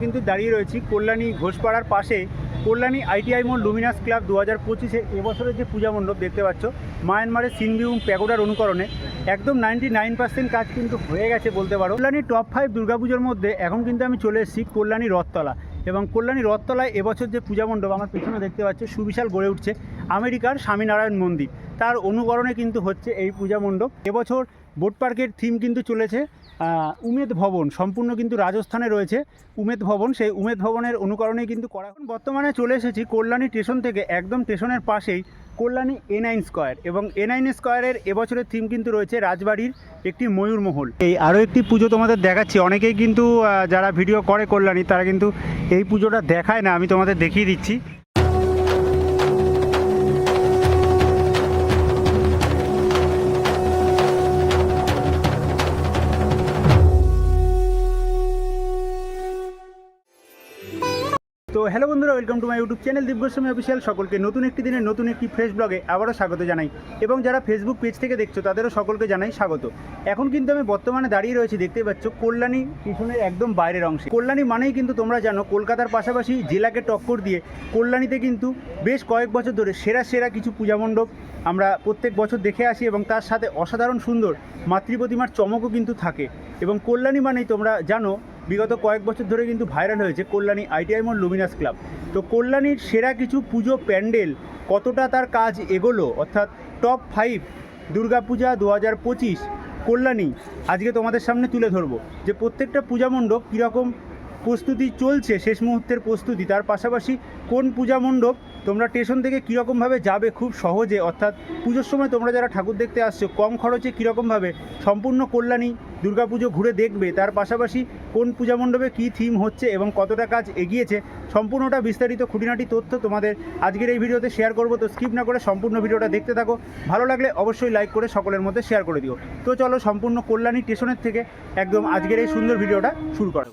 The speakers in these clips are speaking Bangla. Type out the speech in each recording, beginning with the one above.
কিন্তু দাঁড়িয়ে রয়েছি কল্যাণী ঘোষপাড়ার পাশে। কল্যাণী আইটিআই মোড় লুমিনাস ক্লাব দু হাজার পঁচিশে এবছরের যে পূজা মণ্ডপ দেখতে পাচ্ছ, মায়ানমারের সিনভিউম প্যাগোডার অনুকরণে। একদম নাইনটি নাইন পার্সেন্ট কাজ কিন্তু হয়ে গেছে বলতে পারো। কল্যাণী টপ ফাইভ দুর্গাপুজোর মধ্যে এখন কিন্তু আমি চলে এসেছি কল্যাণী রথতলা। এবং কল্যাণী রথতলায় এবছর যে পূজা মণ্ডপ আমার পেছনে দেখতে পাচ্ছ, সুবিশাল গড়ে উঠছে আমেরিকার স্বামীনারায়ণ মন্দির। তার অনুকরণে কিন্তু হচ্ছে এই পূজা মণ্ডপ। এবছর বোট পার্কের থিম কিন্তু চলেছে উমেদ ভবন, সম্পূর্ণ কিন্তু রাজস্থানে রয়েছে। উমেদ ভবন, সেই উমেদ ভবনের অনুকরণেই কিন্তু করা। এখন বর্তমানে চলে এসেছি কল্যাণী স্টেশন থেকে, একদম স্টেশনের পাশেই কল্যাণী এ নাইন স্কোয়ার এবং এ নাইন স্কোয়ারের এবছরের থিম কিন্তু রয়েছে রাজবাড়ির একটি ময়ূরমহল এই আরও একটি পুজো তোমাদের দেখাচ্ছি। অনেকেই কিন্তু যারা ভিডিও করে কল্যাণী, তারা কিন্তু এই পুজোটা দেখায় না, আমি তোমাদের দেখিয়ে দিচ্ছি। তো হ্যালো বন্ধুরা welcome to my YouTube channel Dibyaswami official সকলকে নতুন একটি দিনের নতুন একটি ফ্রেশ ব্লগে আবারও স্বাগত জানাই। এবং যারা ফেসবুক পেজ থেকে দেখছ, তাদেরও সকলকে জানাই স্বাগত। এখন কিন্তু আমি বর্তমানে দাঁড়িয়ে রয়েছি দেখতে পাচ্ছ, কল্যাণী পিছনের একদম বাইরের অংশে। কল্যাণী মানেই কিন্তু তোমরা জানো, কলকাতার পাশাপাশি জেলাকে টক্কর দিয়ে কল্যাণীতে কিন্তু বেশ কয়েক বছর ধরে সেরা সেরা কিছু পূজা মণ্ডপ আমরা প্রত্যেক বছর দেখে আসি এবং তার সাথে অসাধারণ সুন্দর মাতৃপ্রতিমার চমকও কিন্তু থাকে। এবং কল্যাণী মানেই তোমরা জানো বিগত কয়েক বছর ধরে কিন্তু ভাইরাল হয়েছে কল্যাণী আইটিআই মোড় লুমিনাস ক্লাব। তো কল্যাণীর সেরা কিছু পুজো প্যান্ডেল কতটা তার কাজ এগোলো? অর্থাৎ টপ ফাইভ দুর্গাপূজা দু হাজার পঁচিশ কল্যাণী আজকে তোমাদের সামনে তুলে ধরবো। যে প্রত্যেকটা পূজা মণ্ডপ কীরকম প্রস্তুতি চলছে, শেষ মুহূর্তের প্রস্তুতি, তার পাশাপাশি কোন পূজা মণ্ডপ তোমরা স্টেশন থেকে কীরকমভাবে যাবে খুব সহজে? অর্থাৎ পুজোর সময় তোমরা যারা ঠাকুর দেখতে আসছো, কম খরচে কীরকমভাবে? সম্পূর্ণ কল্যাণী, দুর্গাপুজো ঘুরে দেখবে, তার পাশাপাশি কোন পূজা মণ্ডপে কী থিম হচ্ছে এবং কতটা কাজ এগিয়েছে, সম্পূর্ণটা বিস্তারিত খুঁটিনাটি তথ্য তোমাদের আজকের এই ভিডিওতে শেয়ার করব, তো স্কিপ না করে সম্পূর্ণ ভিডিওটা দেখতে থাকো। ভালো লাগলে অবশ্যই লাইক করে সকলের মধ্যে শেয়ার করে দিও। তো চলো সম্পূর্ণ কল্যাণী স্টেশনের থেকে একদম আজকের এই সুন্দর ভিডিওটা শুরু করো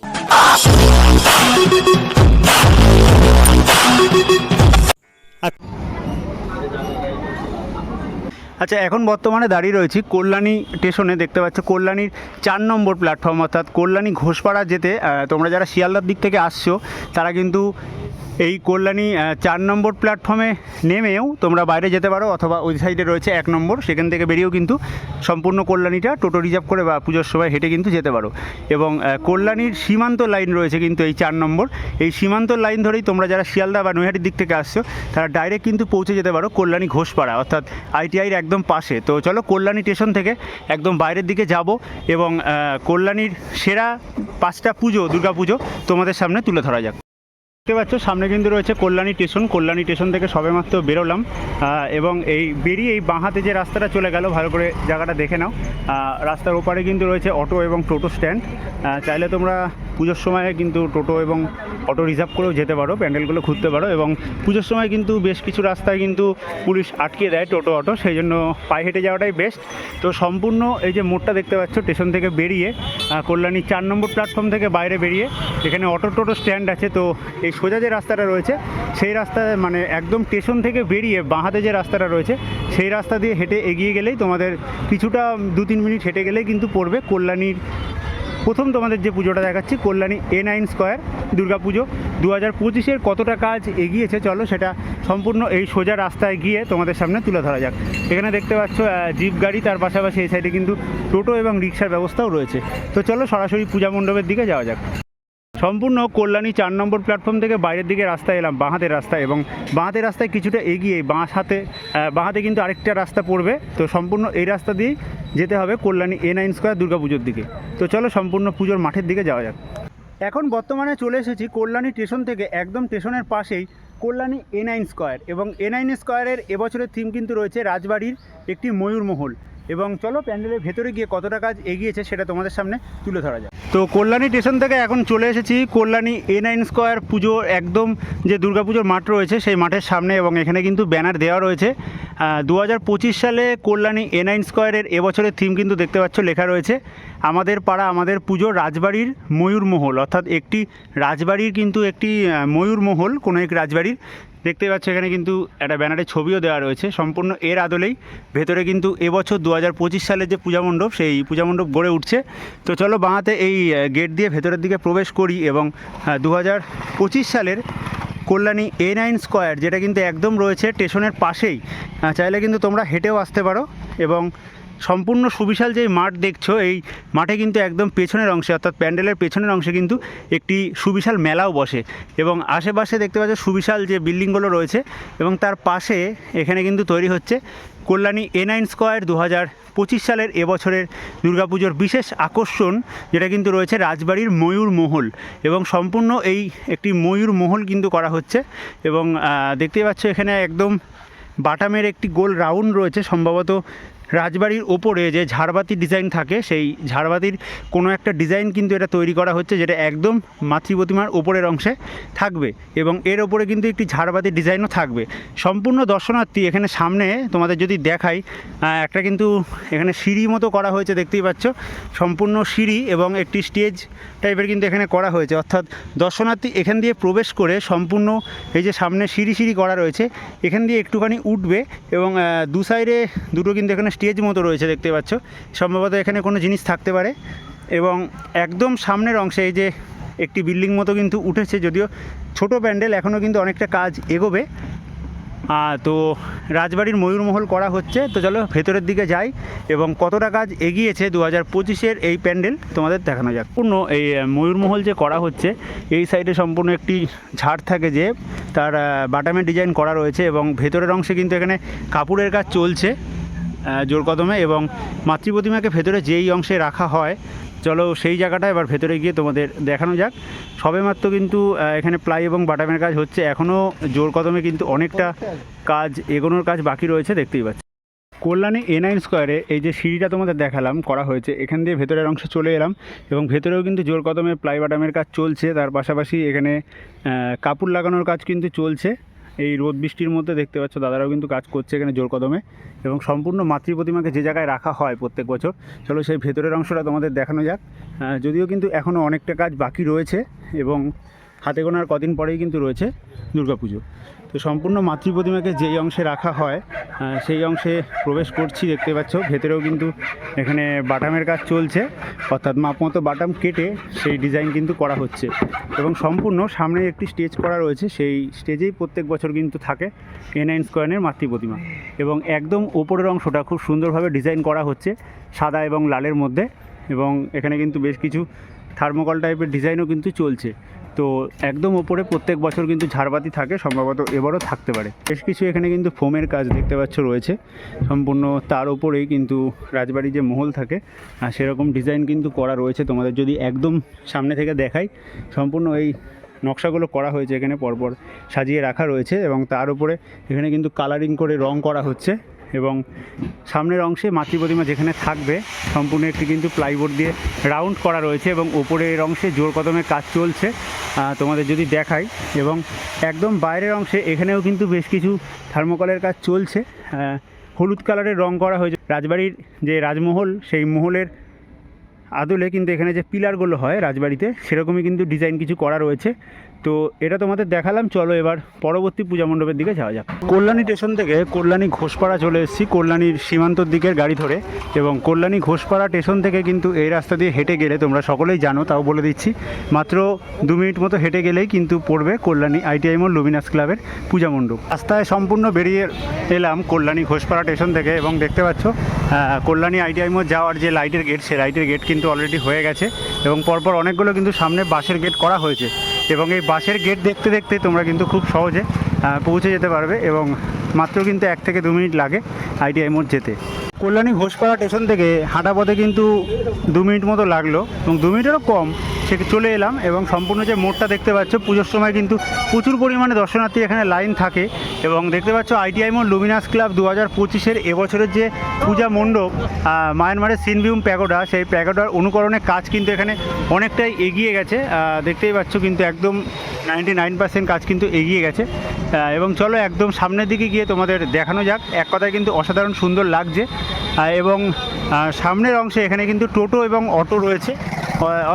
আচ্ছা এখন বর্তমানে দাঁড়িয়ে রয়েছি কল্যাণী স্টেশনে, দেখতে পাচ্ছ কল্যাণীর চার নম্বর প্ল্যাটফর্ম অর্থাৎ কল্যাণী ঘোষপাড়া যেতে তোমরা যারা শিয়ালদার দিক থেকে আসছো, তারা কিন্তু এই কল্যাণী চার নম্বর প্ল্যাটফর্মে নেমেও তোমরা বাইরে যেতে পারো অথবা ওই সাইডে রয়েছে এক নম্বর। সেখান থেকে বেরিয়েও কিন্তু সম্পূর্ণ কল্যাণীটা টোটো রিজার্ভ করে বা পুজোর সময় হেঁটে কিন্তু যেতে পারো। এবং কল্যাণীর সীমান্ত লাইন রয়েছে কিন্তু এই চার নম্বর। এই সীমান্ত লাইন ধরেই তোমরা যারা শিয়ালদা বা নৈহাটির দিক থেকে আসছো, তারা ডাইরেক্ট কিন্তু পৌঁছে যেতে পারো কল্যাণী ঘোষপাড়া, অর্থাৎ আইটিআইয়ের একদম পাশে। তো চলো কল্যাণী স্টেশন থেকে একদম বাইরের দিকে যাব এবং কল্যাণীর সেরা পাঁচটা পুজো দুর্গা পুজো তোমাদের সামনে তুলে ধরা যাক। দেখতে পাচ্ছ, সামনে কিন্তু রয়েছে কল্যাণী স্টেশন। কল্যাণী স্টেশন থেকে সবেমাত্র বেরোলাম এবং এই বেরিয়ে এই বাঁ হাতে যে রাস্তাটা চলে গেল, ভালো করে জায়গাটা দেখে নাও। রাস্তার ওপারে কিন্তু রয়েছে অটো এবং টোটো স্ট্যান্ড। চাইলে তোমরা পুজোর সময় কিন্তু টোটো এবং অটো রিজার্ভ করেও যেতে পারো, প্যান্ডেলগুলো ঘুরতে পারো, এবং পুজোর সময় কিন্তু বেশ কিছু রাস্তায় কিন্তু পুলিশ আটকে দেয় টোটো, অটো, সেই জন্য পায়ে হেঁটে যাওয়াটাই বেস্ট তো সম্পূর্ণ এই যে মোড়টা দেখতে পাচ্ছ, স্টেশন থেকে বেরিয়ে কল্যাণী চার নম্বর প্ল্যাটফর্ম থেকে বাইরে বেরিয়ে, এখানে অটো টোটো স্ট্যান্ড আছে, তো এই সোজা যে রাস্তাটা রয়েছে, সেই রাস্তায় মানে একদম স্টেশন থেকে বেরিয়ে বাঁহাতে যে রাস্তাটা রয়েছে, সেই রাস্তা দিয়ে হেঁটে এগিয়ে গেলেই তোমাদের কিছুটা দু তিন মিনিট হেঁটে গেলেই কিন্তু পড়বে কল্যাণীর প্রথম তোমাদের যে পুজোটা দেখাচ্ছি, Kalyani A nine square Durga Puja. দু হাজার পঁচিশের কতটা কাজ এগিয়েছে চলো সেটা সম্পূর্ণ এই সোজা রাস্তায় গিয়ে তোমাদের সামনে তুলে ধরা যাক। এখানে দেখতে পাচ্ছ জিপ গাড়ি, তার পাশাপাশি এই সাইডে কিন্তু টোটো এবং রিক্সার ব্যবস্থাও রয়েছে। তো চলো সরাসরি পূজা মণ্ডপের দিকে যাওয়া যাক। সম্পূর্ণ কল্যাণী চার নম্বর প্ল্যাটফর্ম থেকে বাইরের দিকে রাস্তায় এলাম বাঁহাতের রাস্তায় এবং বাঁহাতের রাস্তায় কিছুটা এগিয়ে বাঁ হাতে আহ, বাঁ হাতে কিন্তু আরেকটা রাস্তা পড়বে। তো সম্পূর্ণ এই রাস্তা দিয়েই যেতে হবে Kalyani A nine square Durga পুজোর দিকে। তো চলো সম্পূর্ণ পুজোর মাঠের দিকে যাওয়া যাক। এখন বর্তমানে চলে এসেছি কল্যাণী স্টেশন থেকে একদম স্টেশনের পাশেই কল্যাণী এ নাইন স্কোয়ার এবং এ নাইন স্কোয়ারের এবছরের থিম কিন্তু রয়েছে রাজবাড়ির একটি ময়ূরমহল এবং চলো প্যান্ডেলের ভেতরে গিয়ে কতটা কাজ এগিয়েছে সেটা তোমাদের সামনে তুলে ধরা যায় তো কল্যাণী স্টেশন থেকে এখন চলে এসেছি, কল্যাণী এ নাইন স্কোয়ার পুজো একদম যে দুর্গাপুজোর মাঠ রয়েছে সেই মাঠের সামনে এবং এখানে কিন্তু ব্যানার দেওয়া রয়েছে। দু হাজার পঁচিশ সালে কল্যাণী এ নাইন স্কোয়ারের এবছরের থিম কিন্তু দেখতে পাচ্ছ লেখা রয়েছে। আমাদের পাড়া, আমাদের পুজো রাজবাড়ির ময়ূরমহল অর্থাৎ একটি রাজবাড়ির কিন্তু একটি ময়ূরমহল কোনো এক রাজবাড়ির। দেখতেই পাচ্ছ এখানে কিন্তু একটা ব্যানারে ছবিও দেওয়া রয়েছে। সম্পূর্ণ এর আদলেই। ভেতরে কিন্তু এবছর দু হাজার পঁচিশ সালের যে পূজা মণ্ডপ, সেই পূজা মণ্ডপ গড়ে উঠছে। তো চলো বাঁহাতে এই গেট দিয়ে ভেতরের দিকে প্রবেশ করি এবং দু হাজার পঁচিশ সালের কল্যাণী এ নাইন স্কোয়ার যেটা কিন্তু একদম রয়েছে স্টেশনের পাশেই। চাইলে কিন্তু তোমরা হেঁটেও আসতে পারো এবং সম্পূর্ণ সুবিশাল যে মাঠ দেখছ এই মাঠে কিন্তু একদম পেছনের অংশে অর্থাৎ প্যান্ডেলের পেছনের অংশে কিন্তু একটি সুবিশাল মেলাও বসে এবং আশেপাশে দেখতে পাচ্ছ সুবিশাল যে বিল্ডিংগুলো রয়েছে এবং তার পাশে এখানে কিন্তু তৈরি হচ্ছে কল্যাণী এ নাইন স্কোয়ার দু হাজার পঁচিশ সালের এবছরের দুর্গাপুজোর বিশেষ আকর্ষণ যেটা কিন্তু রয়েছে রাজবাড়ির ময়ূর মহল এবং সম্পূর্ণ এই একটি ময়ূর মহল কিন্তু করা হচ্ছে এবং আহ, দেখতেই পাচ্ছ এখানে একদম বাটামের একটি গোল রাউন্ড রয়েছে সম্ভবত রাজবাড়ির ওপরে যে ঝাড়বাতি ডিজাইন থাকে, সেই ঝাড়বাতির কোনো একটা ডিজাইন কিন্তু এটা তৈরি করা হচ্ছে, যেটা একদম মাতৃ প্রতিমার ওপরের অংশে থাকবে এবং এর ওপরে কিন্তু একটি ঝাড়বাতির ডিজাইনও থাকবে। সম্পূর্ণ দর্শনার্থী এখানে সামনে তোমাদের যদি দেখাই একটা কিন্তু এখানে সিঁড়ি মতো করা হয়েছে, দেখতেই পাচ্ছ। সম্পূর্ণ সিঁড়ি এবং একটি স্টেজ টাইপের কিন্তু এখানে করা হয়েছে। অর্থাৎ দর্শনার্থী এখান দিয়ে প্রবেশ করে সম্পূর্ণ এই যে সামনে সিঁড়ি সিঁড়ি করা রয়েছে, এখান দিয়ে একটুখানি উঠবে এবং দু সাইডে দুটো কিন্তু এখানে স্টেজ মতো রয়েছে, দেখতে পাচ্ছ। সম্ভবত এখানে কোনো জিনিস থাকতে পারে এবং একদম সামনের অংশে এই যে একটি বিল্ডিং মতো কিন্তু উঠেছে, যদিও ছোট প্যান্ডেল, এখনও কিন্তু অনেকটা কাজ এগোবে। তো রাজবাড়ির ময়ূরমহল করা হচ্ছে, তো চলো ভেতরের দিকে যাই এবং কতটা কাজ এগিয়েছে দু হাজার পঁচিশের এই প্যান্ডেল তোমাদের দেখানো যাক। পূর্ণ এই ময়ূরমহল যে করা হচ্ছে, এই সাইডে সম্পূর্ণ একটি ঝাড় থাকে যে, তার বাটামের ডিজাইন করা রয়েছে এবং ভেতরের অংশে কিন্তু এখানে কাপড়ের কাজ চলছে। জোর কদমে এবং মাতৃ প্রতিমাকে ভেতরে যেই অংশে রাখা হয়, চলো সেই জায়গাটা এবার ভেতরে গিয়ে তোমাদের দেখানো যাক। সবেমাত্র কিন্তু এখানে প্লাই এবং বাটামের কাজ হচ্ছে। এখনও জোর কদমে কিন্তু অনেকটা কাজ এগোনোর কাজ বাকি রয়েছে, দেখতেই পাচ্ছি। কল্যাণী এ নাইন স্কোয়ারে এই যে সিঁড়িটা তোমাদের দেখালাম, করা হয়েছে, এখান দিয়ে ভেতরের অংশে চলে এলাম এবং ভেতরেও কিন্তু জোর কদমে প্লাই বাটামের কাজ চলছে। তার পাশাপাশি এখানে কাপড় লাগানোর কাজ কিন্তু চলছে। এই রোদ বৃষ্টির মধ্যে দেখতে পাচ্ছ দাদারাও কিন্তু কাজ করছে এখানে জোর কদমে এবং সম্পূর্ণ মাতৃ প্রতিমাকে যে জায়গায় রাখা হয় প্রত্যেক বছর, চলো সেই ভেতরের অংশটা তোমাদের দেখানো যাক। যদিও কিন্তু এখনও অনেকটা কাজ বাকি রয়েছে এবং হাতে গোনার কদিন পরেই কিন্তু রয়েছে দুর্গাপুজো তো সম্পূর্ণ মাতৃ প্রতিমাকে যেই অংশে রাখা হয় সেই অংশে প্রবেশ করছি, দেখতে পাচ্ছ। ভেতরেও কিন্তু এখানে বাটামের কাজ চলছে। অর্থাৎ মাপ মতো বাটাম কেটে সেই ডিজাইন কিন্তু করা হচ্ছে। এবং সম্পূর্ণ সামনে একটি স্টেজ করা রয়েছে। সেই স্টেজেই প্রত্যেক বছর কিন্তু থাকে এ নাইন স্কোয়ারের মাতৃ প্রতিমা এবং একদম ওপরের অংশটা খুব সুন্দরভাবে ডিজাইন করা হচ্ছে, সাদা এবং লালের মধ্যে। এবং এখানে কিন্তু বেশ কিছু থার্মোকল টাইপের ডিজাইনও কিন্তু চলছে। তো একদম ওপরে প্রত্যেক বছর কিন্তু ঝাড়বাতি থাকে, সম্ভবত এবারও থাকতে পারে। বেশ কিছু এখানে কিন্তু ফোমের কাজ দেখতে পাচ্ছ রয়েছে। সম্পূর্ণ তার ওপরেই কিন্তু রাজবাড়ি যে মহল থাকে সেরকম ডিজাইন কিন্তু করা রয়েছে তোমাদের। যদি একদম সামনে থেকে দেখাই, সম্পূর্ণ এই নকশাগুলো করা হয়েছে এখানে পরপর সাজিয়ে রাখা রয়েছে এবং তার উপরে এখানে কিন্তু কালারিং করে রং করা হচ্ছে। এবং সামনের অংশে মাতৃ প্রতিমা যেখানে থাকবে, সম্পূর্ণ একটি কিন্তু প্লাইবোর্ড দিয়ে রাউন্ড করা রয়েছে এবং ওপরের অংশে জোর কদমে কাজ চলছে তোমাদের যদি দেখাই এবং একদম বাইরের অংশে এখানেও কিন্তু বেশ কিছু থার্মোকলের কাজ চলছে হলুদ কালারের রং করা হয়েছে। রাজবাড়ির যে রাজমহল, সেই মহলের আদলে কিন্তু এখানে যে পিলারগুলো হয় রাজবাড়িতে, সেরকমই কিন্তু ডিজাইন কিছু করা রয়েছে। তো এটা তোমাদের দেখালাম, চলো এবার পরবর্তী পূজা মণ্ডপের দিকে যাওয়া যাক। কল্যাণী স্টেশন থেকে কল্যাণী ঘোষপাড়া চলে এসেছি, কল্যাণীর সীমান্তর দিকের গাড়ি ধরে। এবং কল্যাণী ঘোষপাড়া স্টেশন থেকে কিন্তু এই রাস্তা দিয়ে হেঁটে গেলে, তোমরা সকলেই জানো, তাও বলে দিচ্ছি, মাত্র দু মিনিট মতো হেঁটে গেলেই কিন্তু পড়বে কল্যাণী আইটিআই মোড় লুমিনাস ক্লাবের পূজা মণ্ডপ। রাস্তায় সম্পূর্ণ বেরিয়ে এলাম কল্যাণী ঘোষপাড়া স্টেশন থেকে এবং দেখতে পাচ্ছ কল্যাণী আইটিআই মোড় যাওয়ার যে লাইটের গেট, সে লাইটের গেট কিন্তু অলরেডি হয়ে গেছে। এবং পরপর অনেকগুলো কিন্তু সামনে বাসের গেট করা হয়েছে। এবং এই বাসের গেট দেখতে দেখতে তোমরা কিন্তু খুব সহজে পৌঁছে যেতে পারবে এবং মাত্র কিন্তু এক থেকে দু মিনিট লাগে আইটিআই মোড় যেতে। কল্যাণী ঘোষপাড়া স্টেশন থেকে হাঁটা পথে কিন্তু দু মিনিট মতো লাগল এবং দু মিনিটেরও কম। সে চলে এলাম এবং সম্পূর্ণ যে মোড়টা দেখতে পাচ্ছ, পুজোর সময় কিন্তু প্রচুর পরিমাণে দর্শনার্থী এখানে লাইন থাকে এবং দেখতে পাচ্ছ আইটিআই মোড় লুমিনাস ক্লাব দু হাজার পঁচিশের এবছরের যে পূজা মণ্ডপ মায়ানমারের সিনবিউম প্যাগোডা, সেই প্যাগোডার অনুকরণের কাজ কিন্তু এখানে অনেকটাই এগিয়ে গেছে। দেখতেই পাচ্ছ কিন্তু একদম নাইনটি নাইন পার্সেন্ট কাজ কিন্তু এগিয়ে গেছে। এবং চলো একদম সামনের দিকে গিয়ে তোমাদের দেখানো যাক। এক কথায় কিন্তু অসাধারণ সুন্দর লাগছে। এবং সামনের অংশে এখানে কিন্তু টোটো এবং অটো রয়েছে।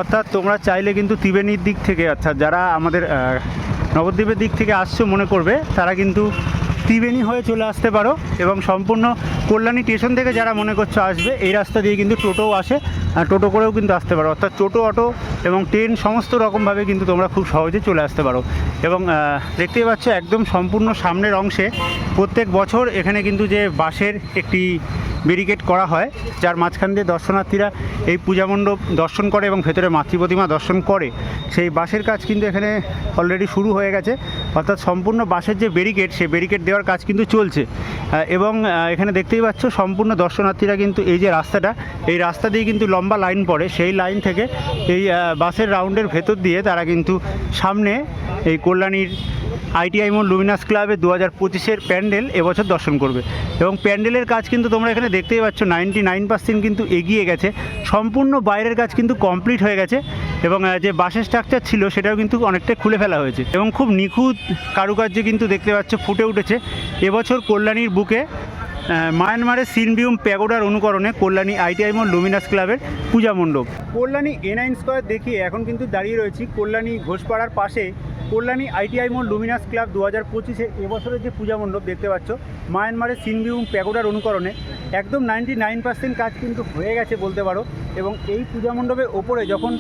অর্থাৎ তোমরা চাইলে কিন্তু ত্রিবেণীর দিক থেকে, অর্থাৎ যারা আমাদের নবদ্বীপের দিক থেকে আসছো মনে করবে, তারা কিন্তু ত্রিবেণী হয়ে চলে আসতে পারো। এবং সম্পূর্ণ কল্যাণী স্টেশন থেকে যারা মনে করছ আসবে, এই রাস্তা দিয়ে কিন্তু টোটোও আসে, আর টোটো করেও কিন্তু আসতে পারো। অর্থাৎ টোটো, অটো এবং ট্রেন সমস্ত রকমভাবে কিন্তু তোমরা খুব সহজে চলে আসতে পারো। এবং দেখতেই পাচ্ছ একদম সম্পূর্ণ সামনের অংশে প্রত্যেক বছর এখানে কিন্তু যে বাঁশের একটি ব্যারিকেড করা হয়, যার মাঝখান দিয়ে দর্শনার্থীরা এই পূজা মণ্ডপ দর্শন করে এবং ভেতরে মাতৃ প্রতিমা দর্শন করে। সেই বাঁশের কাজ কিন্তু এখানে অলরেডি শুরু হয়ে গেছে। অর্থাৎ সম্পূর্ণ বাঁশের যে ব্যারিকেড, সেই ব্যারিকেড দেওয়ার কাজ কিন্তু চলছে। এবং এখানে দেখতেই পাচ্ছ, সম্পূর্ণ দর্শনার্থীরা কিন্তু এই যে রাস্তাটা, এই রাস্তা দিয়ে কিন্তু লম্বা লাইন পড়ে। সেই লাইন থেকে এই বাসের রাউন্ডের ভেতর দিয়ে তারা কিন্তু সামনে এই কল্যাণীর আইটিআই মোড় লুমিনাস ক্লাবে দু হাজার পঁচিশের প্যান্ডেল এবছর দর্শন করবে। এবং প্যান্ডেলের কাজ কিন্তু তোমরা এখানে দেখতেই পাচ্ছ, নাইনটি নাইন পার্সেন্ট কিন্তু এগিয়ে গেছে। সম্পূর্ণ বাইরের কাজ কিন্তু কমপ্লিট হয়ে গেছে এবং যে বাসের স্ট্রাকচার ছিল সেটাও কিন্তু অনেকটা খুলে ফেলা হয়েছে। এবং খুব নিখুঁত কারুকার্য কিন্তু দেখতে পাচ্ছ, ফুটে উঠেছে। এবছর কল্যাণীর বুকে মায়ানমারের সিনবিউম প্যাগোডার অনুকরণে কল্যাণী আইটিআই মোড় লুমিনাস ক্লাবের পূজা মণ্ডপ। কল্যাণী এনাইন স্কোয়ার দেখিয়ে এখন কিন্তু দাঁড়িয়ে রয়েছি কল্যাণী ঘোষপাড়ার পাশে। কল্যাণী আইটিআই মোড় লুমিনাস ক্লাব দু হাজার পঁচিশে এবছরের যে পূজা মণ্ডপ দেখতে পাচ্ছ, মায়ানমারের সিনবিউম প্যাগোডার অনুকরণে একদম নাইনটি নাইন পার্সেন্ট কাজ কিন্তু হয়ে গেছে বলতে পারো। এবং এই পূজা মণ্ডপের ওপরে যখন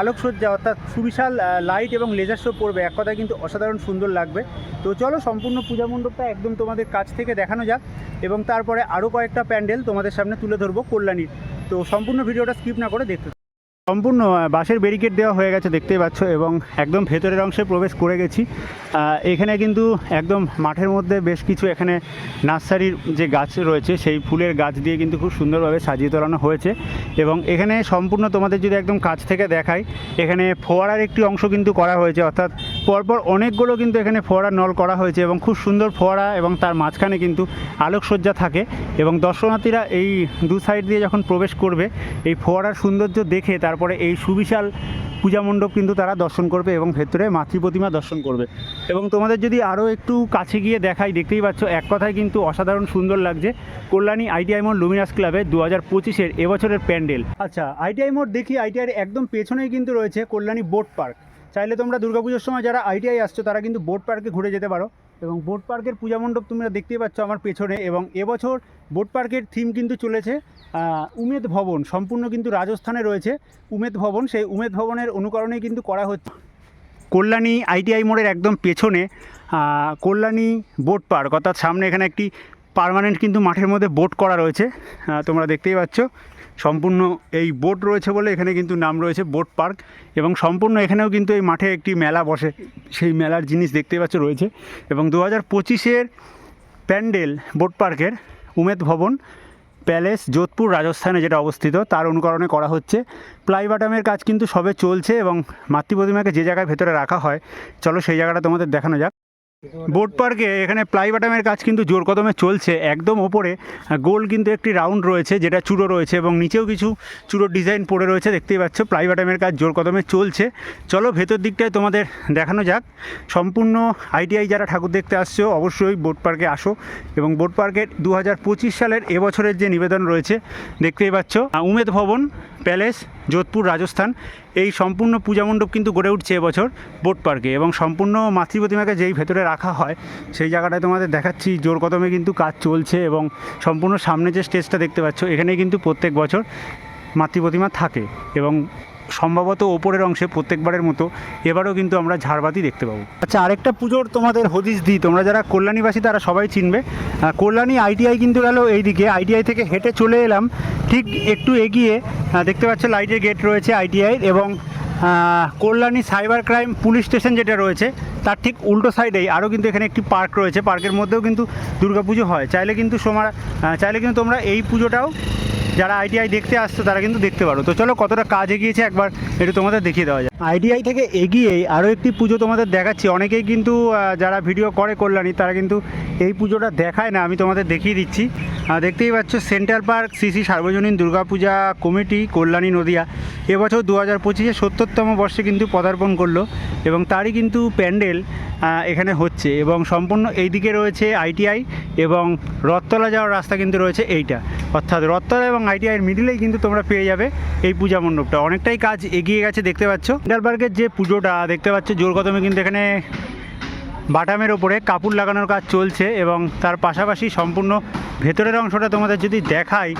আলোকসজ্জা অর্থাৎ সুবিশাল লাইট এবং লেজার শো পড়বে, এক কথায় কিন্তু অসাধারণ সুন্দর লাগবে। তো চলো সম্পূর্ণ পূজা মণ্ডপটা একদম তোমাদের কাছ থেকে দেখানো যাক এবং তারপরে আরও কয়েকটা প্যান্ডেল তোমাদের সামনে তুলে ধরবো কল্যাণীর। তো সম্পূর্ণ ভিডিওটা স্কিপ না করে দেখতে সম্পূর্ণ বাঁশের ব্যারিকেড দেওয়া হয়ে গেছে, দেখতেই পাচ্ছ, এবং একদম ভেতরের অংশে প্রবেশ করে গেছি। এখানে কিন্তু একদম মাঠের মধ্যে বেশ কিছু এখানে নার্সারির যে গাছ রয়েছে, সেই ফুলের গাছ দিয়ে কিন্তু খুব সুন্দরভাবে সাজিয়ে তোলানো হয়েছে। এবং এখানে সম্পূর্ণ তোমাদের যদি একদম কাছ থেকে দেখাই, এখানে ফোয়ারার একটি অংশ কিন্তু করা হয়েছে, অর্থাৎ পরপর অনেকগুলো কিন্তু এখানে ফোয়ারার নল করা হয়েছে, এবং খুব সুন্দর ফোয়ারা এবং তার মাঝখানে কিন্তু আলোকসজ্জা থাকে। এবং দর্শনার্থীরা এই দু সাইড দিয়ে যখন প্রবেশ করবে, এই ফোয়ারার সৌন্দর্য দেখে তারপরে এই সুবিশাল পূজা মণ্ডপ কিন্তু তারা দর্শন করবে এবং ভেতরে মাতৃ প্রতিমা দর্শন করবে। এবং তোমাদের যদি আরও একটু কাছে গিয়ে দেখাই, দেখতেই পাচ্ছ, এক কথায় কিন্তু অসাধারণ সুন্দর লাগছে। কল্যাণী আইটিআই মোড় লুমিনাস ক্লাবে দু হাজার পঁচিশের এবছরের প্যান্ডেল। আচ্ছা আইটিআই মোড় দেখি আইটিআই একদম পেছনেই কিন্তু রয়েছে কল্যাণী বোট পার্ক। চাইলে তোমরা দুর্গাপুজোর সময় যারা আইটিআই আসছো, তারা কিন্তু বোট পার্কে ঘুরে যেতে পারো। এবং বোট পার্কের পূজা মণ্ডপ তোমরা দেখতেই পাচ্ছ আমার পেছনে এবং এবছর বোট পার্কের থিম কিন্তু চলেছে উমেদ ভবন, সম্পূর্ণ কিন্তু রাজস্থানে রয়েছে, উমেদ ভবন, সেই উমেদ ভবনের অনুকরণেই কিন্তু করা হচ্ছে। কল্যাণী আইটিআই মোড়ের একদম পেছনে কল্যাণী বোট পার্ক, অর্থাৎ সামনে এখানে একটি পার্মানেন্ট কিন্তু মাঠের মধ্যে বোট করা রয়েছে তোমরা দেখতেই পাচ্ছ। সম্পূর্ণ এই বোট রয়েছে বলে এখানে কিন্তু নাম রয়েছে বোট পার্ক এবং সম্পূর্ণ এখানেও কিন্তু এই মাঠে একটি মেলা বসে। সেই মেলার জিনিস দেখতে পাচ্ছ রয়েছে এবং দু হাজার পঁচিশের প্যান্ডেল বোট পার্কের উমেদ ভবন প্যালেস যোধপুর রাজস্থানে যেটা অবস্থিত তার অনুকরণে করা হচ্ছে। প্লাই বাটামের কাজ কিন্তু সবে চলছে এবং মাতৃ প্রতিমাকে যে জায়গায় ভেতরে রাখা হয়, চলো সেই জায়গাটা তোমাদের দেখানো যাক। বোট পার্কে এখানে প্লাই বাটামের কাজ কিন্তু জোর কদমে চলছে। একদম ওপরে গোল কিন্তু একটি রাউন্ড রয়েছে, যেটা চূড়ো রয়েছে এবং নিচেও কিছু চূড়োর ডিজাইন পড়ে রয়েছে, দেখতেই পাচ্ছ, প্লাই বাটামের কাজ জোর কদমে চলছে। চলো ভেতর দিকটায় তোমাদের দেখানো যাক। সম্পূর্ণ আইটিআই যারা ঠাকুর দেখতে আসছো, অবশ্যই বোট পার্কে আসো এবং বোট পার্কের দু হাজার পঁচিশ সালের এবছরের যে নিবেদন রয়েছে, দেখতেই পাচ্ছ। উমেদ ভবন, প্যালেস যোধপুর রাজস্থান, এই সম্পূর্ণ পূজা মণ্ডপ কিন্তু গড়ে উঠছে এবছর বোট পার্কে এবং সম্পূর্ণ মাতৃ প্রতিমাকে যেই ভেতরে রাখা হয়, সেই জায়গাটায় তোমাদের দেখাচ্ছি, জোর কদমে কিন্তু কাজ চলছে এবং সম্পূর্ণ সামনে যে স্টেজটা দেখতে পাচ্ছ, এখানেই কিন্তু প্রত্যেক বছর মাতৃ প্রতিমা থাকে এবং সম্ভবত ওপরের অংশে প্রত্যেকবারের মতো এবারও কিন্তু আমরা ঝাড়বাতি দেখতে পাবো। আচ্ছা আরেকটা পুজোর তোমাদের হদিস দিই। তোমরা যারা কল্যাণীবাসী, তারা সবাই চিনবে। কল্যাণী আইটিআই কিন্তু গেল এইদিকে। আইটিআই থেকে হেঁটে চলে এলাম। ঠিক একটু এগিয়ে দেখতে পাচ্ছ লাইটের গেট রয়েছে আইটিআই এবং Kalyani cyber crime police station যেটা রয়েছে, তার ঠিক উল্টো সাইডেই আরও কিন্তু এখানে একটি পার্ক রয়েছে। পার্কের মধ্যেও কিন্তু দুর্গাপুজো হয়। চাইলে কিন্তু সোমার চাইলে কিন্তু তোমরা এই পুজোটাও যারা আইটিআই দেখতে আসছো, তারা কিন্তু দেখতে পারো। তো চলো কতটা কাজ এগিয়েছে, একবার একটু তোমাদের দেখিয়ে দেওয়া যায় আইটিআই থেকে এগিয়েই আরও একটি পুজো তোমাদের দেখাচ্ছি। অনেকেই কিন্তু যারা ভিডিও করে কল্যাণী, তারা কিন্তু এই পুজোটা দেখায় না, আমি তোমাদের দেখিয়ে দিচ্ছি। দেখতেই পাচ্ছ সেন্ট্রাল পার্ক সিসি সার্বজনীন দুর্গাপূজা কমিটি, কল্যাণী নদিয়া। এবছর দু হাজার পঁচিশে সত্তরতম বর্ষে কিন্তু পদার্পণ করল এবং তারই কিন্তু প্যান্ডেল এখানে হচ্ছে এবং সম্পূর্ণ এই দিকে রয়েছে আইটিআই এবং রথতলা যাওয়ার রাস্তা কিন্তু রয়েছে এইটা। অর্থাৎ রথতলা এবং আইটিআইয়ের মিডিলেই কিন্তু তোমরা পেয়ে যাবে এই পূজা মণ্ডপটা। অনেকটাই কাজ এগিয়ে গেছে, দেখতে পাচ্ছ। সেন্ট্রাল পার্কের যে পুজোটা, দেখতে পাচ্ছ জোর কদমে কিন্তু এখানে বাটামের ওপরে কাপড় লাগানোর কাজ চলছে এবং তার পাশাপাশি সম্পূর্ণ ভেতরের অংশটা তোমাদের যদি দেখাই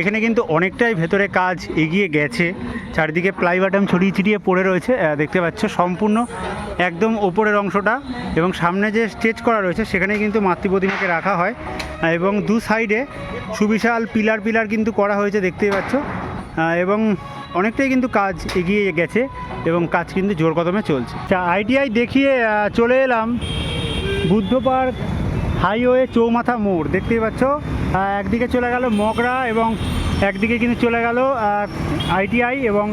এখানে কিন্তু অনেকটাই ভেতরে কাজ এগিয়ে গেছে। চারিদিকে প্লাই বাটাম ছড়িয়ে ছিটিয়ে পড়ে রয়েছে দেখতে পাচ্ছ সম্পূর্ণ একদম ওপরের অংশটা এবং সামনে যে স্টেজ করা রয়েছে সেখানে কিন্তু মাতৃ প্রতিমাকে রাখা হয়। এবং দু সাইডে সুবিশাল পিলার পিলার কিন্তু করা হয়েছে, দেখতেই পাচ্ছ। এবং অনেকটাই কিন্তু কাজ এগিয়ে গেছে এবং কাজ কিন্তু জোর কদমে চলছে। তা আইটিআই দেখিয়ে চলে এলাম বুদ্ধ পার্ক হাইওয়ে চৌমাথা মোড়। দেখতেই পাচ্ছ একদিকে চলে গেল মগরা এবং একদিকে কিন্তু চলে গেল আইটিআই এবং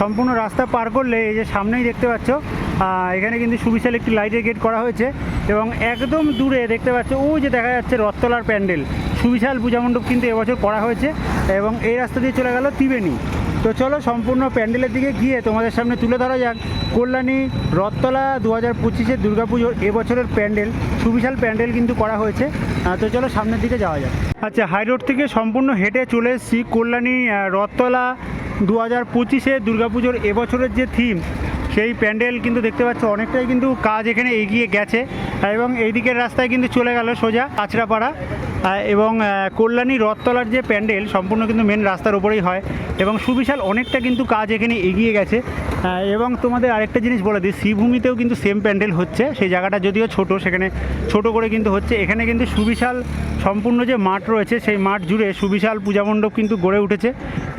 সম্পূর্ণ রাস্তা পার করলে এই যে সামনেই দেখতে পাচ্ছ এখানে কিন্তু সুবিশাল একটি লাইটের গেট করা হয়েছে এবং একদম দূরে দেখতে পাচ্ছ, ও যে দেখা যাচ্ছে রথতলার প্যান্ডেল। সুবিশাল পূজা মণ্ডপ কিন্তু এবছর করা হয়েছে এবং এই রাস্তা দিয়ে চলে গেল ত্রিবেণী। তো চলো সম্পূর্ণ প্যান্ডেলের দিকে গিয়ে তোমাদের সামনে তুলে ধরা যাক। কল্যাণী, রথতলা দু হাজার পঁচিশের দুর্গাপুজোর এবছরের প্যান্ডেল, সুবিশাল প্যান্ডেল কিন্তু করা হয়েছে। তো চলো সামনের দিকে যাওয়া যাক। আচ্ছা হাই রোড থেকে সম্পূর্ণ হেঁটে চলে এসেছি কল্যাণী রথতলা দু হাজার পঁচিশে দুর্গাপুজোর এবছরের যে থিম সেই প্যান্ডেল কিন্তু দেখতে পাচ্ছ, অনেকটাই কিন্তু কাজ এখানে এগিয়ে গেছে। এবং এই দিকের রাস্তায় কিন্তু চলে গেল সোজা কাঁচরাপাড়া। এবং কল্যাণী রথতলার যে প্যান্ডেল, সম্পূর্ণ কিন্তু মেন রাস্তার উপরেই হয়। এবং সুবিশাল অনেকটা কিন্তু কাজ এখানে এগিয়ে গেছে। এবং তোমাদের আরেকটা জিনিস বলে দিই, শ্রীভূমিতেও কিন্তু সেম প্যান্ডেল হচ্ছে। সেই জায়গাটা যদিও ছোট, সেখানে ছোট করে কিন্তু হচ্ছে। এখানে কিন্তু সুবিশাল সম্পূর্ণ যে মাঠ রয়েছে, সেই মাঠ জুড়ে সুবিশাল পূজা মণ্ডপ কিন্তু গড়ে উঠেছে।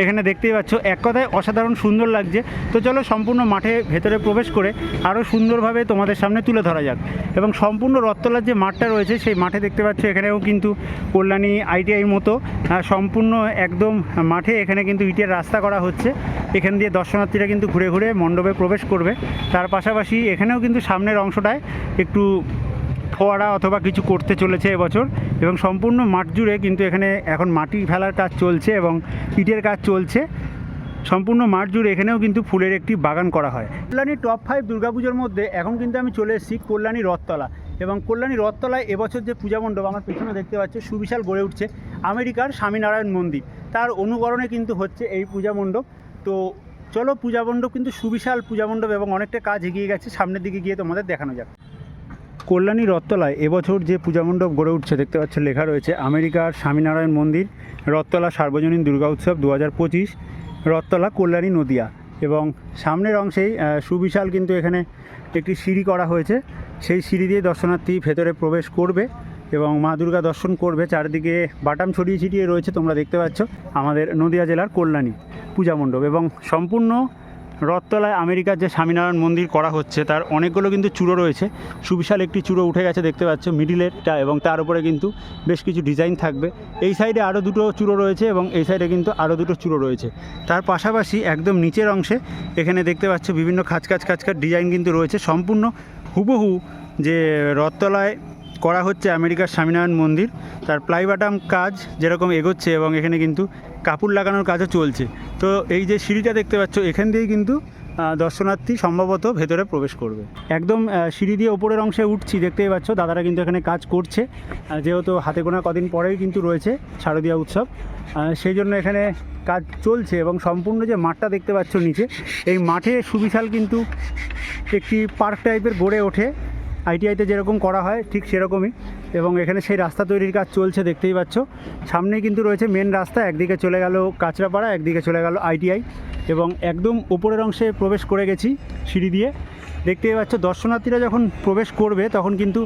এখানে দেখতেই পাচ্ছ, এক কথায় অসাধারণ সুন্দর লাগছে। তো চলো সম্পূর্ণ মাঠে ভেতরে প্রবেশ করে আরও সুন্দরভাবে তোমাদের সামনে তুলে ধরা যাক। এবং সম্পূর্ণ রথতলার যে মাঠটা রয়েছে, সেই মাঠে দেখতে পাচ্ছ, এখানেও কিন্তু কল্যাণী আইটিআইয়ের মতো সম্পূর্ণ একদম মাঠে এখানে কিন্তু ইটের রাস্তা করা হচ্ছে। এখান দিয়ে দর্শনার্থীরা কিন্তু ঘুরে ঘুরে মণ্ডপে প্রবেশ করবে। তার পাশাপাশি এখানেও কিন্তু সামনের অংশটায় একটু ফোয়ারা অথবা কিছু করতে চলেছে এবছর এবং সম্পূর্ণ মাঠ জুড়ে কিন্তু এখানে এখন মাটি ফেলার কাজ চলছে এবং ইটের কাজ চলছে। সম্পূর্ণ মাঠ জুড়ে এখানেও কিন্তু ফুলের একটি বাগান করা হয়। কল্যাণী টপ ফাইভ দুর্গাপুজোর মধ্যে এখন কিন্তু আমি চলে এসেছি কল্যাণী রথতলা এবং কল্যাণী রথতলায় এবছর যে পূজা মণ্ডপ আমার পেছনে দেখতে পাচ্ছি, সুবিশাল গড়ে উঠছে আমেরিকার স্বামীনারায়ণ মন্দির। তার অনুকরণে কিন্তু হচ্ছে এই পূজা মণ্ডপ। তো চলো পূজা মণ্ডপ কিন্তু সুবিশাল পূজা মণ্ডপ এবং অনেকটা কাজ এগিয়ে গেছে, সামনের দিকে গিয়ে তোমাদের দেখানো যাক। কল্যাণী রথতলায় এবছর যে পূজা মণ্ডপ গড়ে উঠছে, দেখতে পাচ্ছ লেখা রয়েছে, আমেরিকার স্বামীনারায়ণ মন্দির, রথতলা সার্বজনীন দুর্গা উৎসব দু হাজার পঁচিশ, রথতলা কল্যাণী নদিয়া এবং সামনের অংশেই সুবিশাল কিন্তু এখানে একটি সিঁড়ি করা হয়েছে। সেই সিঁড়ি দিয়ে দর্শনার্থী ভেতরে প্রবেশ করবে এবং মা দুর্গা দর্শন করবে। চারিদিকে বাটাম ছড়িয়ে ছিটিয়ে রয়েছে, তোমরা দেখতে পাচ্ছ, আমাদের নদিয়া জেলার কল্যাণী পূজা মণ্ডপ এবং সম্পূর্ণ রথতলায় আমেরিকার যে স্বামীনারায়ণ মন্দির করা হচ্ছে, তার অনেকগুলো কিন্তু চূড়ো রয়েছে। সুবিশাল একটি চূড়ো উঠে গেছে, দেখতে পাচ্ছ, মিডিলেরটা এবং তার উপরে কিন্তু বেশ কিছু ডিজাইন থাকবে। এই সাইডে আরও দুটো চূড়ো রয়েছে এবং এই সাইডে কিন্তু আরও দুটো চূড়ো রয়েছে। তার পাশাপাশি একদম নিচের অংশে এখানে দেখতে পাচ্ছ, বিভিন্ন খাঁচকাচ খাঁচকার ডিজাইন কিন্তু রয়েছে। সম্পূর্ণ হুবহু যে রথতলায় করা হচ্ছে আমেরিকার স্বামীনারায়ণ মন্দির। তার প্লাইবাটাম কাজ যেরকম এগোচ্ছে এবং এখানে কিন্তু কাপড় লাগানোর কাজও চলছে। তো এই যে সিঁড়িটা দেখতে পাচ্ছ, এখান দিয়েই কিন্তু দর্শনার্থী সম্ভবত ভেতরে প্রবেশ করবে। একদম সিঁড়ি দিয়ে ওপরের অংশে উঠছি, দেখতেই পাচ্ছ, দাদারা কিন্তু এখানে কাজ করছে। যেহেতু হাতে গোনা কদিন পরেই কিন্তু রয়েছে শারদীয়া উৎসব। সেই জন্য এখানে কাজ চলছে এবং সম্পূর্ণ যে মাঠটা দেখতে পাচ্ছ নিচে, এই মাঠে সুবিশাল কিন্তু একটি পার্ক টাইপের গড়ে ওঠে। আইটিআইতে যেরকম করা হয়, ঠিক সেরকমই। এবং এখানে সেই রাস্তা তৈরির কাজ চলছে, দেখতেই পাচ্ছ। সামনেই কিন্তু রয়েছে মেন রাস্তা, একদিকে চলে গেল কাঁচরাপাড়া, একদিকে চলে গেল আইটিআই। এবং একদম উপরের অংশে প্রবেশ করে গেছি সিঁড়ি দিয়ে। দেখতেই পাচ্ছ, দর্শনার্থীরা যখন প্রবেশ করবে, তখন কিন্তু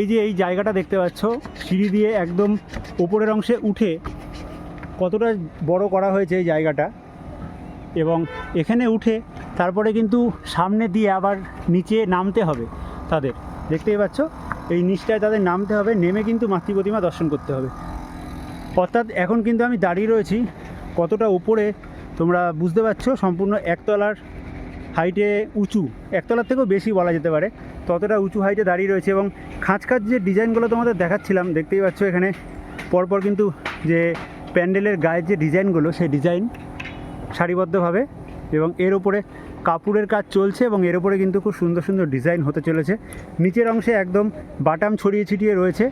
এই যে এই জায়গাটা দেখতে পাচ্ছ, সিঁড়ি দিয়ে একদম উপরের অংশে উঠে কতটা বড় করা হয়েছে এই জায়গাটা। এবং এখানে উঠে তারপরে কিন্তু সামনে দিয়ে আবার নিচে নামতে হবে তাদের। দেখতেই পাচ্ছ? এই নিচটায় তাদের নামতে হবে, নেমে কিন্তু মাতৃ প্রতিমা দর্শন করতে হবে। অর্থাৎ এখন কিন্তু আমি দাঁড়িয়ে রয়েছি কতটা উপরে, তোমরা বুঝতে পারছ, সম্পূর্ণ একতলার হাইটে উঁচু। একতলার থেকেও বেশি বলা যেতে পারে। ততটা উঁচু হাইটে দাঁড়িয়ে রয়েছে এবং খাঁচ খাঁচ যে ডিজাইনগুলো তোমাদের দেখাচ্ছিলাম, দেখতেই পাচ্ছ এখানে পরপর কিন্তু যে প্যান্ডেলের গায়ের যে ডিজাইনগুলো, সেই ডিজাইন সারিবদ্ধভাবে এবং এর উপরে কাপড়ের কাজ চলছে এবং এর উপরে কিন্তু খুব সুন্দর সুন্দর ডিজাইন হতে চলেছে। নিচের অংশে একদম বাটাম ছড়িয়ে ছিটিয়ে রয়েছে।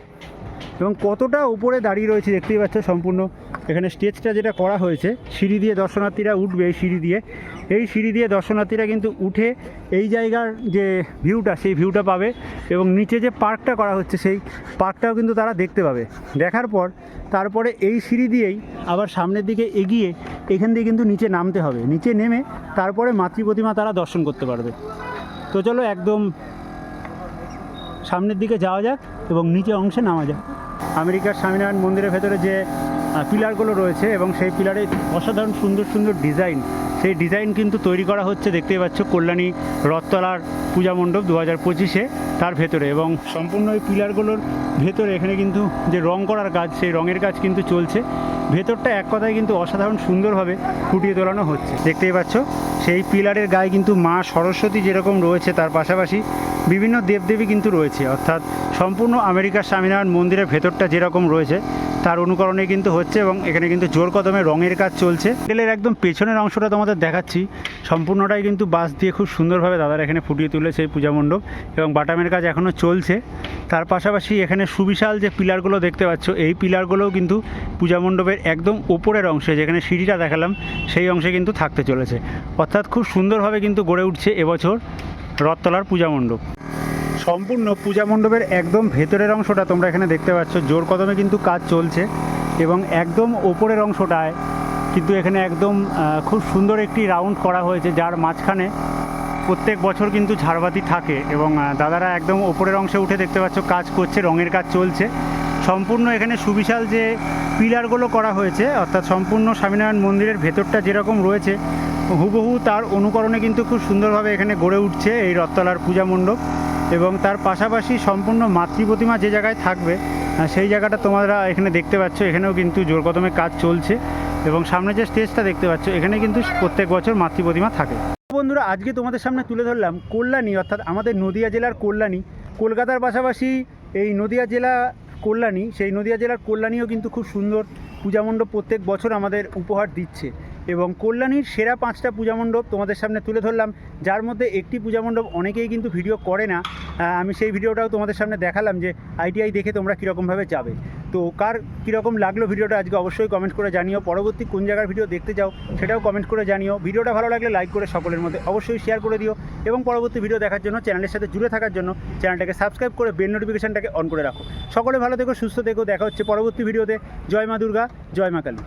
এবং কতটা উপরে দাঁড়িয়ে রয়েছে দেখতেই পাচ্ছ সম্পূর্ণ। এখানে স্টেজটা যেটা করা হয়েছে, সিঁড়ি দিয়ে দর্শনার্থীরা উঠবে এই সিঁড়ি দিয়ে। এই সিঁড়ি দিয়ে দর্শনার্থীরা কিন্তু উঠে এই জায়গার যে ভিউটা, সেই ভিউটা পাবে এবং নিচে যে পার্কটা করা হচ্ছে, সেই পার্কটাও কিন্তু তারা দেখতে পাবে। দেখার পর তারপরে এই সিঁড়ি দিয়েই আবার সামনের দিকে এগিয়ে এখান দিয়ে কিন্তু নিচে নামতে হবে। নিচে নেমে তারপরে মাতৃ প্রতিমা তারা দর্শন করতে পারবে। তো চলো একদম সামনের দিকে যাওয়া যাক এবং নিচে অংশে নামা যাক। আমেরিকার স্বামীনারায়ণ মন্দিরের ভেতরে যে পিলারগুলো রয়েছে এবং সেই পিলারে অসাধারণ সুন্দর সুন্দর ডিজাইন। সেই ডিজাইন কিন্তু তৈরি করা হচ্ছে, দেখতেই পাচ্ছ, কল্যাণী রথতলার পূজা মণ্ডপ দু হাজার পঁচিশে তার ভেতরে এবং সম্পূর্ণ ওই পিলারগুলোর ভেতরে এখানে কিন্তু যে রং করার কাজ, সেই রঙের কাজ কিন্তু চলছে। ভেতরটা এক কথায় কিন্তু অসাধারণ সুন্দরভাবে ফুটিয়ে তোলানো হচ্ছে। দেখতেই পাচ্ছ, সেই পিলারের গায়ে কিন্তু মা সরস্বতী যেরকম রয়েছে তার পাশাপাশি বিভিন্ন দেবদেবী কিন্তু রয়েছে। অর্থাৎ সম্পূর্ণ আমেরিকার স্বামীনারায়ণ মন্দিরের ভেতরটা যেরকম রয়েছে, তার অনুকরণে কিন্তু হচ্ছে এবং এখানে কিন্তু জোর কদমে রঙের কাজ চলছে। হোটেলের একদম পেছনের অংশটা তোমাদের দেখাচ্ছি। সম্পূর্ণটাই কিন্তু বাস দিয়ে খুব সুন্দরভাবে দাদারা এখানে ফুটিয়ে তুলেছে এই পূজা মণ্ডপ এবং বাটামের কাজ এখনও চলছে। তার পাশাপাশি এখানে সুবিশাল যে পিলারগুলো দেখতে পাচ্ছ, এই পিলারগুলোও কিন্তু পূজা মণ্ডপের একদম ওপরের অংশে, যেখানে সিঁড়িটা দেখালাম, সেই অংশে কিন্তু থাকতে চলেছে। অর্থাৎ খুব সুন্দরভাবে কিন্তু গড়ে উঠছে এবছর। রথতলার পূজা মণ্ডপ। সম্পূর্ণ পূজা মণ্ডপের একদম ভেতরের অংশটা তোমরা এখানে দেখতে পাচ্ছ। জোর কদমে কিন্তু কাজ চলছে এবং একদম ওপরের অংশটায় কিন্তু এখানে একদম খুব সুন্দর একটি রাউন্ড করা হয়েছে, যার মাঝখানে প্রত্যেক বছর কিন্তু ঝাড়বাতি থাকে এবং দাদারা একদম ওপরের অংশে উঠে দেখতে পাচ্ছ কাজ করছে, রঙের কাজ চলছে। সম্পূর্ণ এখানে সুবিশাল যে পিলারগুলো করা হয়েছে, অর্থাৎ সম্পূর্ণ স্বামীনারায়ণ মন্দিরের ভেতরটা যেরকম রয়েছে হুবহু তার অনুকরণে কিন্তু খুব সুন্দরভাবে এখানে গড়ে উঠছে এই রথতলার পূজা মণ্ডপ এবং তার পাশাপাশি সম্পূর্ণ মাতৃ প্রতিমা যে জায়গায় থাকবে সেই জায়গাটা তোমরা এখানে দেখতে পাচ্ছ। এখানেও কিন্তু জোর কদমে কাজ চলছে এবং সামনে যে স্টেজটা দেখতে পাচ্ছ, এখানে কিন্তু প্রত্যেক বছর মাতৃ প্রতিমা থাকে। বন্ধুরা, আজকে তোমাদের সামনে তুলে ধরলাম কল্যাণী, অর্থাৎ আমাদের নদিয়া জেলার কল্যাণী। কলকাতার পাশাপাশি এই নদিয়া জেলা কল্যাণী, সেই নদিয়া জেলার কল্যাণীও কিন্তু খুব সুন্দর পূজামণ্ডপ প্রত্যেক বছর আমাদের উপহার দিচ্ছে। এবং কল্যাণীর সেরা পাঁচটা পূজামণ্ডপ তোমাদের সামনে তুলে ধরলাম। যার মধ্যে একটি পূজামণ্ডপ অনেকেই কিন্তু ভিডিও করে না। আমি সেই ভিডিওটাও তোমাদের সামনে দেখালাম যে আইটিআই দেখে তোমরা কীরকমভাবে যাবে। তো কার কীরকম লাগল ভিডিওটা আজকে অবশ্যই কমেন্ট করে জানিও। পরবর্তী কোন জায়গার ভিডিও দেখতে চাও সেটাও কমেন্ট করে জানিও। ভিডিওটা ভালো লাগলে লাইক করে সকলের মধ্যে অবশ্যই শেয়ার করে দিও এবং পরবর্তী ভিডিও দেখার জন্য চ্যানেলের সাথে জুড়ে থাকার জন্য চ্যানেলটাকে সাবস্ক্রাইব করে বেল নোটিফিকেশনটাকে অন করে রাখো। সকলে ভালো থেকো, সুস্থ থেকো। দেখা হচ্ছে পরবর্তী ভিডিওতে জয় মা দুর্গা, জয় মা কালী।